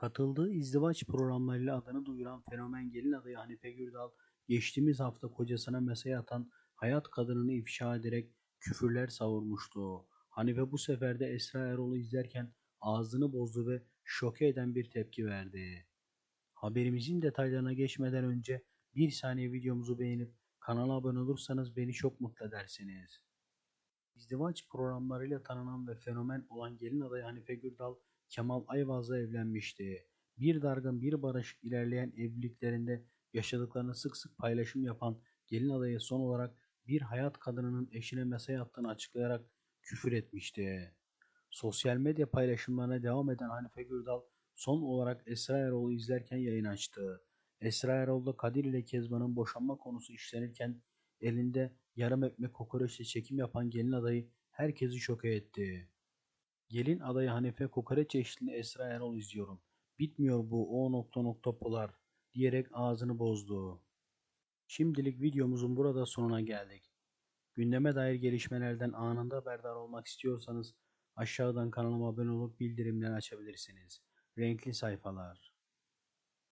Katıldığı izdivaç programlarıyla adını duyuran fenomen gelin adayı Hanife Gürdal, geçtiğimiz hafta kocasına mesaj atan hayat kadınını ifşa ederek küfürler savurmuştu. Hanife bu sefer de Esra Erol'u izlerken ağzını bozdu ve şoke eden bir tepki verdi. Haberimizin detaylarına geçmeden önce bir saniye videomuzu beğenip kanala abone olursanız beni çok mutlu edersiniz. İzdivaç programlarıyla tanınan ve fenomen olan gelin adayı Hanife Gürdal, Kemal Ayvaz'la evlenmişti. Bir dargın bir barışık ilerleyen evliliklerinde yaşadıklarını sık sık paylaşım yapan gelin adayı son olarak bir hayat kadınının eşine mesaj attığını açıklayarak küfür etmişti. Sosyal medya paylaşımlarına devam eden Hanife Gürdal son olarak Esra Erol'u izlerken yayın açtı. Esra Erol da Kadir ile Kezban'ın boşanma konusu işlenirken elinde yarım ekmek kokoreçle çekim yapan gelin adayı herkesi şoke etti. Gelin adayı Hanife kokoreç eşliğinde Esra Erol izliyorum. Bitmiyor bu o nokta nokta polar diyerek ağzını bozdu. Şimdilik videomuzun burada sonuna geldik. Gündeme dair gelişmelerden anında haberdar olmak istiyorsanız aşağıdan kanalıma abone olup bildirimleri açabilirsiniz. Renkli sayfalar.